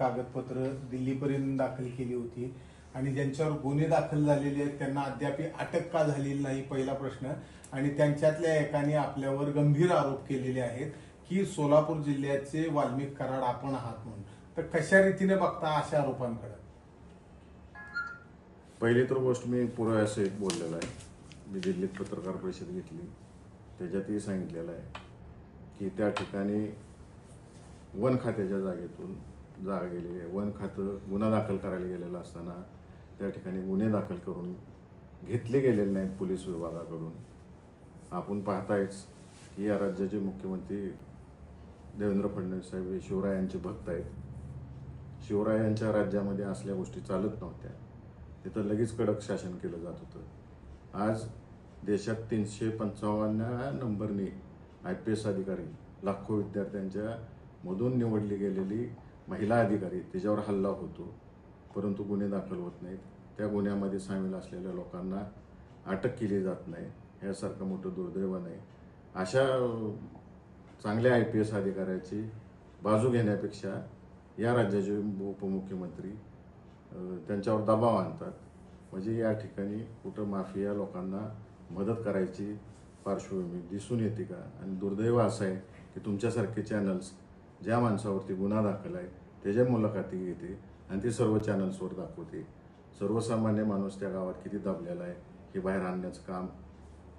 कागदपत्र दिल्लीपर्यंत दाखल केली होती. आणि ज्यांच्यावर गुन्हे दाखल झालेले आहेत त्यांना अद्याप अटक का झालेली नाही पहिला प्रश्न. आणि त्यांच्यातल्या एकाने आपल्यावर गंभीर आरोप केलेले आहेत की सोलापूर जिल्ह्याचे वाल्मिक कराड आपण आहात म्हणून. तर कशा रीतीने बघता अशा आरोपांकडे? पहिली तर गोष्ट मी पुराव्यासहित बोललेला आहे. मी दिल्लीत पत्रकार परिषद घेतली. त्याच्यातही सांगितलेलं आहे की त्या ठिकाणी वन खात्याच्या जागेतून जागा गेलेली आहे वन खातं गुन्हा दाखल करायला गेलेलं असताना त्या ठिकाणी गुन्हे दाखल करून घेतले गेलेले नाहीत पोलीस विभागाकडून. आपण पाहतायच की या राज्याचे मुख्यमंत्री देवेंद्र फडणवीस साहेब हे शिवरायांचे भक्त आहेत. शिवरायांच्या राज्यामध्ये असल्या गोष्टी चालत नव्हत्या. तिथं लगेच कडक शासन केलं जात होतं. आज देशात तीनशे पंचावन्न नंबरने आय पी एस अधिकारी लाखो विद्यार्थ्यांच्या मधून निवडली गेलेली महिला अधिकारी त्याच्यावर हल्ला होतो परंतु गुन्हे दाखल होत नाहीत. त्या गुन्ह्यामध्ये सामील असलेल्या लोकांना अटक केली जात नाही यासारखं मोठं दुर्दैव नाही. अशा चांगल्या आय पी एस अधिकाऱ्याची बाजू घेण्यापेक्षा या राज्याचे उपमुख्यमंत्री त्यांच्यावर दबाव आणतात. म्हणजे या ठिकाणी कुठं माफिया लोकांना मदत करायची पार्श्वभूमी दिसून येते का? आणि दुर्दैव असं आहे की तुमच्यासारखे चॅनल्स ज्या माणसावरती गुन्हा दाखल आहे त्याच्या मुलाखती घेते आणि ती सर्व चॅनल्सवर दाखवते. सर्वसामान्य माणूस त्या गावात किती दाबलेला आहे हे बाहेर आणण्याचं काम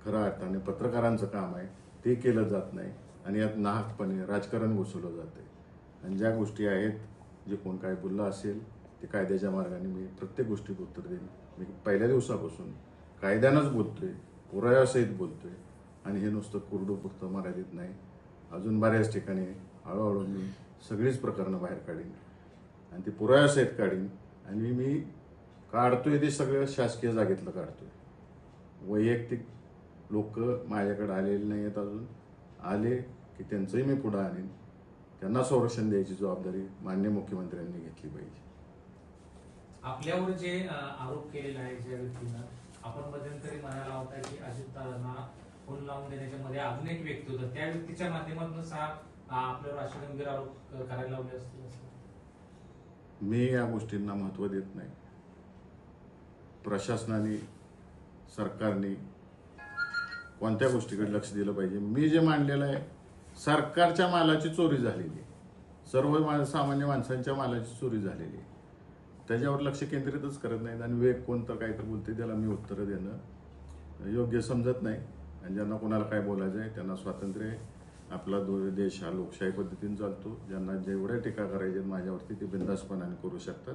खरं अर्थाने पत्रकारांचं काम आहे ते केलं जात नाही आणि यात नाहकपणे राजकारण घुसवलं जाते आणि ज्या गोष्टी आहेत जे कोण काय बोललं असेल ते कायद्याच्या मार्गाने मी प्रत्येक गोष्टीत उत्तर देईन. मी पहिल्या दिवसापासून कायद्यानंच बोलतोय पुराव्यासहित बोलतोय आणि हे नुसतं कुरडूपुरतं मर्यादित नाही. अजून बऱ्याच ठिकाणी हळूहळू मी सगळीच प्रकरणं बाहेर काढीन. आणि ती पुराव्यासहित काढीन. आणि मी काढतोय ते सगळं शासकीय जागेतलं काढतोय. वैयक्तिक लोक माझ्याकडे आलेले नाही आहेत अजून. आले की त्यांचंही मी पुढं आणीन. त्यांना संरक्षण द्यायची जबाबदारी मान्य मुख्यमंत्र्यांनी घेतली पाहिजे. आपल्यावर जे आरोप केलेला आहे ज्या व्यक्तीनं आपण मध्यंतरी म्हणायला होता की अजितदादांना फोन लावून देण्याच्या मध्ये अजून एक व्यक्ती होता. त्या व्यक्तीच्या माध्यमातून हा आपल्यावर असे गंभीर आरोप करायला लावले असतील मी या गोष्टींना महत्त्व देत नाही. प्रशासनाने सरकारने कोणत्या गोष्टीकडे लक्ष दिलं पाहिजे? मी जे मांडलेलं आहे सरकारच्या मालाची चोरी झालेली आहे. सर्व मा- सामान्य माणसांच्या मालाची चोरी झालेली आहे. त्याच्यावर लक्ष केंद्रितच करत नाहीत आणि वेग कोणतं काय तर बोलते त्याला मी उत्तरं देणं योग्य समजत नाही. आणि ज्यांना कोणाला काय बोलायचं आहे त्यांना स्वातंत्र्य आहे. आपला दो देश हा लोकशाही पद्धतीने चालतो. ज्यांना जेवढ्या टीका करायच्या आहेत माझ्यावरती ते बिंदासपणाने करू शकतात.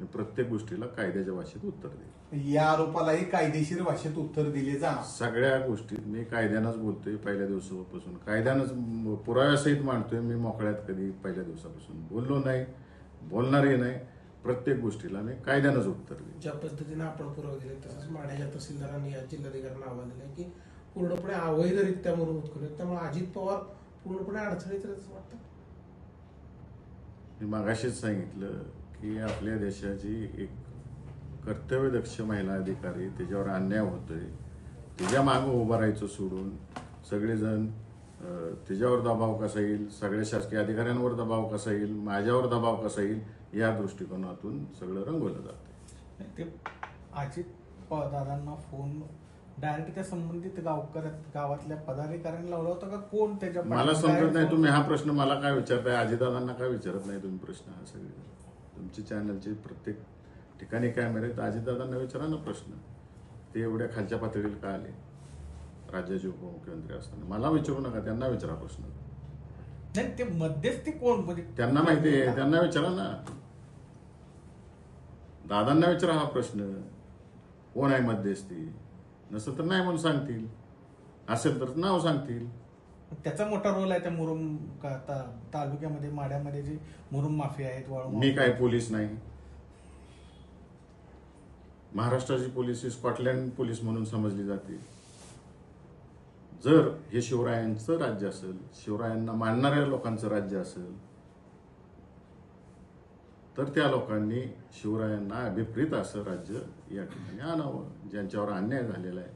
मी प्रत्येक गोष्टीला कायद्याच्या भाषेत उत्तर देईन. या आरोपालाही कायदेशीर भाषेत उत्तर दिले जाणार सगळ्या गोष्टीत मी कायद्यानंच बोलतोय पहिल्या दिवसापासून. कायद्यानंच म- पुराव्यासहित मांडतोय मी मोकळ्यात कधी पहिल्या दिवसापासून. बोललो नाही बोलणारही नाही. प्रत्येक गोष्टीला मी कायद्यानंच उत्तर देईन. ज्या पद्धतीने आपण पुरावे दिले तसंच माढ्याच्या तहसीलदारांनी या जिल्हाधिकाऱ्यांना आव्हान दिलं की पूर्णपणे अवैधरित्या मरमत करूया त्यामुळे अजित पवार पूर्णपणे अडचणीत वाटतं. मी मागाशीच सांगितलं की आपल्या देशाची एक कर्तव्यदक्ष महिला अधिकारी त्याच्यावर अन्याय होतोय. तिच्या मागं उभं राहायचं सोडून सगळेजण तिच्यावर दबाव कसा येईल सगळ्या शासकीय अधिकाऱ्यांवर दबाव कसा येईल माझ्यावर दबाव कसा येईल या दृष्टिकोनातून सगळं रंगवलं जातं ते अजित दादांना फोन डायरेक्ट त्या संबंधित गावकर गावातल्या पदाधिकाऱ्यांना लावला होता का? कोण त्याच्या मला समजत? नाही तुम्ही हा प्रश्न मला काय विचारताय? अजितदादांना काय विचारत नाही तुम्ही प्रश्न हा सगळे? तुमची चॅनलचे प्रत्येक ठिकाणी कॅमेरे आहेत. अजितदादांना विचारा ना प्रश्न. ते एवढ्या खालच्या पातळीला का आले? राज्याचे उपमुख्यमंत्री असताना. मला विचारू नका त्यांना विचारा प्रश्न. नाही ते मध्यस्थी कोण? म्हणजे त्यांना माहिती आहे. त्यांना विचारा ना. दादांना विचारा हा प्रश्न. कोण आहे मध्यस्थी? नसेल तर नाही म्हणून सांगतील. असेल तर नाव सांगतील. त्याचा मोठा रोल आहे त्या मुरुम का- ता- तालुक्यामध्ये माड्यामध्ये जी मुरुम माफिया आहेत वाळू मी काय पोलीस नाही. महाराष्ट्राची पोलीस ही स्कॉटलँड पोलीस म्हणून समजली जाते. जर हे शिवरायांचं राज्य असेल शिवरायांना मानणाऱ्या लोकांचं राज्य असेल तर त्या लोकांनी शिवरायांना विपरीत असं राज्य या ठिकाणी आणावं. ज्यांच्यावर अन्याय झालेला आहे.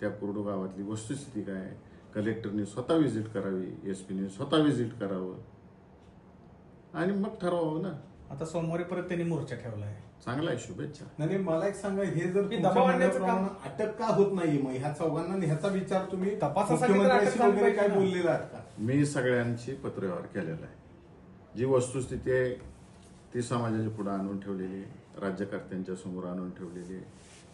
त्या कुर्डू गावातली वस्तुस्थिती काय आहे? कलेक्टरनी स्वतः व्हिजिट करावी एस पीने स्वतः व्हिजिट करावं. आणि मग ठरवावं ना. आता सोमवारी परत त्यांनी मोर्चा ठेवलाय चांगला आहे शुभेच्छा. नाही नाही, मला एक सांगा हे जर तुमच्या दबाव आणण्याचं म्हणण्याप्रमाणे अटक का होत नाहीये मग? ह्या चौघांना आणि ह्याचा विचार तुम्ही तपासासाठी तर मुख्यमंत्र्यांशी अटक झाली वगैरे काय ना. बोललेला आहात का? मी सगळ्यांशी पत्रव्यवहार केलेला आहे. जी वस्तुस्थिती आहे ती समाजाच्या पुढे आणून ठेवलेली आहे. राज्यकर्त्यांच्या समोर आणून ठेवलेली आहे.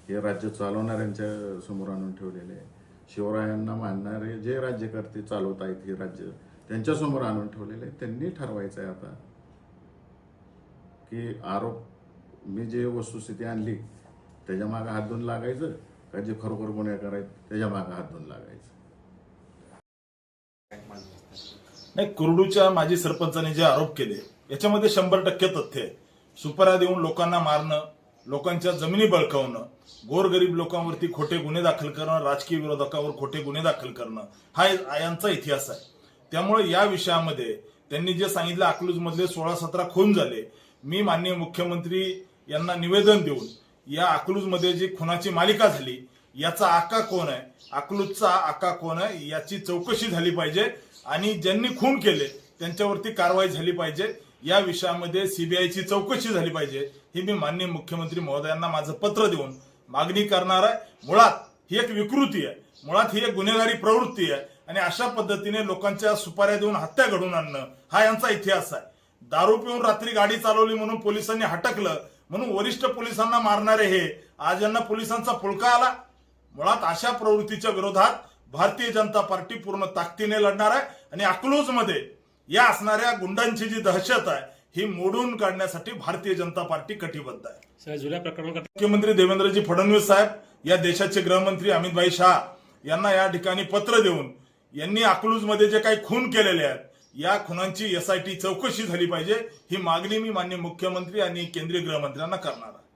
हे राज्य चालवणाऱ्यांच्या समोर आणून ठेवलेले आहे. शिवरायांना मानणारे जे राज्यकर्ते चालवत आहेत हे राज्य त्यांच्यासमोर आणून ठेवलेले आहे त्यांनी ठरवायचं आहे आता की आरोप मी जे वस्तुस्थिती आणली त्याच्यामागे हात धुवून लागायचं का जे खरोखर गुन्हेगार आहेत त्याच्यामागे हात धुवून लागायचं? नाही कुरडूच्या माजी सरपंचाने जे आरोप केले याच्यामध्ये शंभर टक्के तथ्य आहे. सुपाऱ्या देऊन लोकांना मारणं लोकांच्या जमिनी बळकावणं गोरगरीब लोकांवरती खोटे गुन्हे दाखल करणं राजकीय विरोधकावर खोटे गुन्हे दाखल करणं हा यांचा इतिहास आहे. त्यामुळे या विषयामध्ये त्यांनी जे सांगितलं अकलूजमधले सोळा सतरा खून झाले. मी माननीय मुख्यमंत्री यांना निवेदन देऊन या अकलूजमध्ये जी खुनाची मालिका झाली याचा आका कोण आहे? अकलूजचा आका कोण आहे? याची चौकशी झाली पाहिजे आणि ज्यांनी खून केले त्यांच्यावरती कारवाई झाली पाहिजे. या विषयामध्ये सीबीआयची चौकशी झाली पाहिजे. ही मी माननीय मुख्यमंत्री महोदयांना माझं पत्र देऊन मागणी करणार आहे. मुळात ही एक विकृती आहे. मुळात ही एक गुन्हेगारी प्रवृत्ती आहे. आणि अशा पद्धतीने लोकांच्या सुपाऱ्या देऊन हत्या घडवून आणणं हा यांचा इतिहास आहे. दारू पिऊन रात्री गाडी चालवली म्हणून पोलिसांनी हटकलं म्हणून वरिष्ठ पोलिसांना मारणारे हे आज यांना पोलिसांचा फुलका आला. मुळात अशा प्रवृत्तीच्या विरोधात भारतीय जनता पार्टी पूर्ण ताकदीने लढणार आहे. आणि अकलूजमध्ये या असणाऱ्या गुंडांची जी दहशत आहे ही मोडून काढण्यासाठी भारतीय जनता पार्टी कटिबद्ध आहे. जुन्या मुख्यमंत्री देवेंद्रजी फडणवीस साहेब या देशाचे गृहमंत्री अमितभाई शाह यांना या ठिकाणी पत्र देऊन यांनी अकलूजमध्ये जे काही खून केलेले आहेत या खुनांची एसआयटी चौकशी झाली पाहिजे ही मागणी मी मान्य मुख्यमंत्री आणि केंद्रीय गृहमंत्र्यांना करणार आहे.